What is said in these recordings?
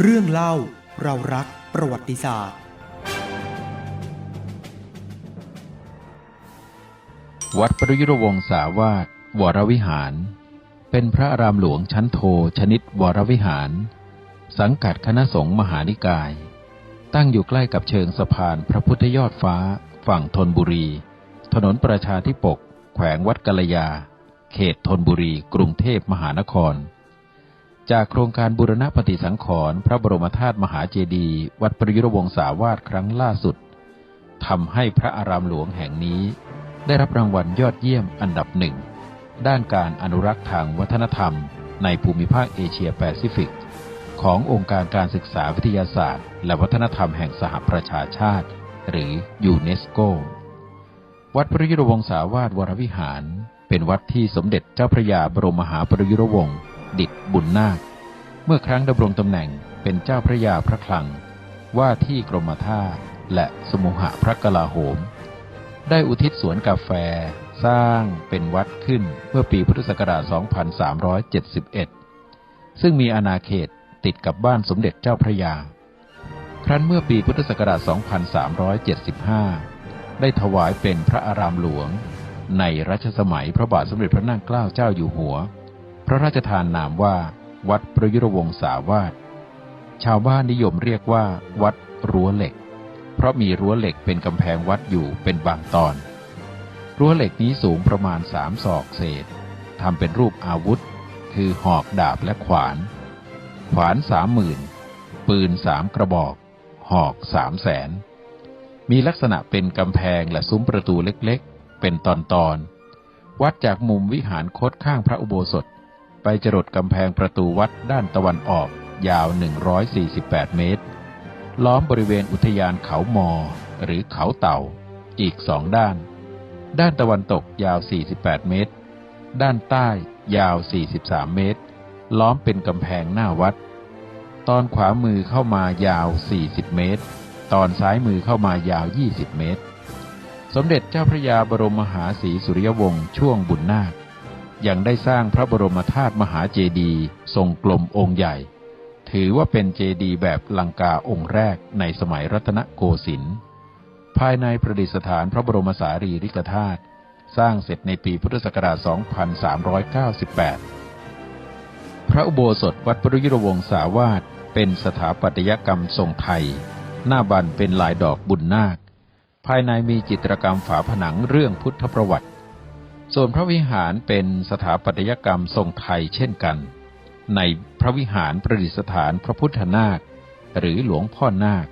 เรื่องเล่าเรารักประวัติศาสตร์ วัดประยุรวงศาวาสวรวิหาร เป็นพระอารามหลวงชั้นโทชนิดวรวิหาร สังกัดคณะสงฆ์มหานิกาย ตั้งอยู่ใกล้กับเชิงสะพานพระพุทธยอดฟ้า ฝั่งธนบุรี ถนนประชาธิปก แขวงวัดกัลยา เขตธนบุรี กรุงเทพมหานคร จากโครงการบูรณปฏิสังขรณ์พระบรมธาตุมหาเจดีย์วัดประยุรวงศาวาสครั้งล่าสุดทำให้พระอารามหลวงแห่งนี้ ได้รับรางวัลยอดเยี่ยมอันดับหนึ่ง ด้านการอนุรักษ์ทางวัฒนธรรม ในภูมิภาคเอเชียแปซิฟิก ขององค์การการศึกษาวิทยาศาสตร์ และวัฒนธรรมแห่งสหประชาชาติ หรือยูเนสโก วัดพระยุรวงศาวาสวรวิหาร เป็นวัดที่สมเด็จเจ้าพระยาบรมมหาปรยุรวงศ์ ดิษฐ์บุญนาค เมื่อครั้งดำรงตำแหน่งเป็นเจ้าพระยาพระคลัง ว่าที่กรมท่าและสมุหะพระกลาโหม ได้อุทิศสวนกาแฟสร้างเป็นวัดขึ้นเมื่อปีพุทธศักราช 2371 ซึ่งมีอาณาเขตติดกับบ้านสมเด็จเจ้าพระยา ครั้นเมื่อปีพุทธศักราช 2375 ได้ถวายเป็นพระอารามหลวง ในรัชสมัยพระบาทสมเด็จพระนั่งเกล้าเจ้าอยู่หัว พระราชทานนามว่า วัดประยุรวงศาวาสชาวบ้านนิยมเรียกว่า วัดรั้วเหล็ก เพราะมีรั้วเหล็กเป็นกำแพงวัดอยู่เป็นบางตอน รั้วเหล็กนี้สูงประมาณสามศอกเศษทำเป็นรูปอาวุธ คือหอกดาบและขวาน ขวานสามหมื่นปืนสามกระบอก หอกสามแสน มีลักษณะเป็นกำแพงและซุ้มประตูเล็กๆ เป็นตอนๆวัดจากมุมวิหารคดข้างพระอุโบสถ ไปจรดกำแพงประตูวัดด้านตะวันออกยาว 148 เมตร ล้อมบริเวณอุทยานเขามอ หรือเขาเต่า อีกสองด้าน ด้านตะวันตกยาว 48 เมตร ด้านใต้ยาว 43 เมตร ล้อมเป็นกำแพงหน้าวัด ตอนขวามือเข้ามายาว 40 เมตร ตอนซ้ายมือเข้ามายาว 20 เมตร สมเด็จเจ้าพระยาบรมมหาศรีสุริยวงศ์ช่วงบุญนาค ยังได้สร้างพระบรมธาตุมหาเจดีย์ทรงกลมองค์ใหญ่ ถือว่าเป็นเจดีย์แบบลังกาองค์แรกในสมัยรัตนโกสินทร์ภายในประดิษฐานพระบรมสารีริกธาตุสร้างเสร็จในปีพุทธศักราช 2398 พระอุโบสถวัดปรุยุรวงศาวาสเป็นสถาปัตยกรรมทรงไทย หน้าบันเป็นลายดอกบุญนาค ภายในมีจิตรกรรมฝาผนังเรื่องพุทธประวัติ ส่วนพระวิหารเป็นสถาปัตยกรรมทรงไทยเช่นกัน ในพระวิหารประดิษฐานพระพุทธนาค หรือหลวงพ่อนาค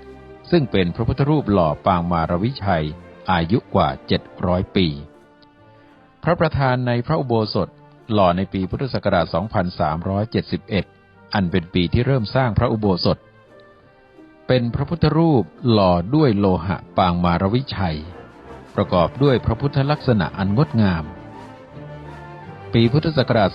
ซึ่งเป็นพระพุทธรูปหล่อปางมารวิชัยอายุกว่า 700 ปี พระประธานในพระอุโบสถหล่อในปีพุทธศักราช 2371 อันเป็นปีที่เริ่มสร้างพระอุโบสถ เป็นพระพุทธรูปหล่อด้วยโลหะปางมารวิชัย ประกอบด้วยพระพุทธลักษณะอันงดงาม ปีพุทธศักราช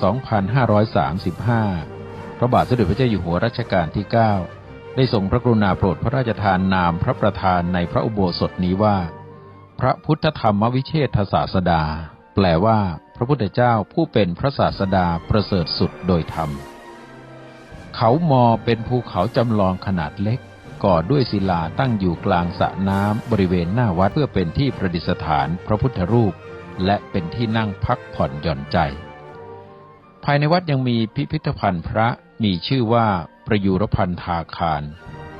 2535 พระบาทสมเด็จพระเจ้าอยู่หัวรัชกาลที่ 9 ได้ทรงพระกรุณาโปรดพระราชทานนามพระประธานในพระอุโบสถนี้ว่า พระพุทธธรรมวิเชษฐศาสดา แปลว่า พระพุทธเจ้าผู้เป็นพระศาสดาประเสริฐสุดโดยธรรม เขามอเป็นภูเขาจำลองขนาดเล็ก ก่อด้วยศิลาตั้งอยู่กลางสระน้ำบริเวณหน้าวัดเพื่อเป็นที่ประดิษฐานพระพุทธรูป และเป็นที่นั่งพักผ่อนหย่อนใจ ภายในวัดยังมีพิพิธภัณฑ์พระมีชื่อว่าประยุรพันธาคาร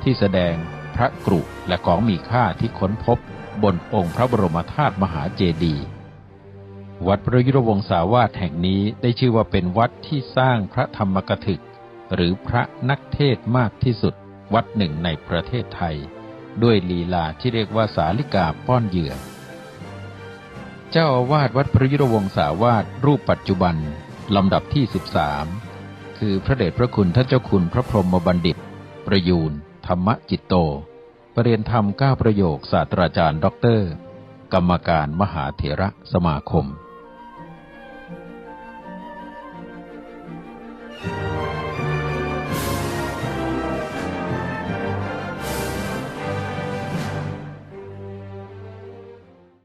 ที่แสดงพระกรุและของมีค่าที่ค้นพบบนองค์พระบรมธาตุมหาเจดีย์วัดประยุรวงศาวาสแห่งนี้ได้ชื่อว่าเป็นวัดที่สร้างพระธรรมกถึก หรือพระนักเทศมากที่สุดวัดหนึ่งในประเทศไทย ด้วยลีลาที่เรียกว่าสาลิกาป้อนเหยื่อ เจ้าอาวาสวัดพระยุรวงศาวาสรูปปัจจุบัน ลำดับที่ 13 คือพระเดชพระคุณท่านเจ้าคุณพระพรหมบัณฑิต ประยูนธรรมจิตโต ประเรียนธรรมก้าประโยคศาสตราจารย์ด็อกเตอร์ กรรมการมหาเถระสมาคม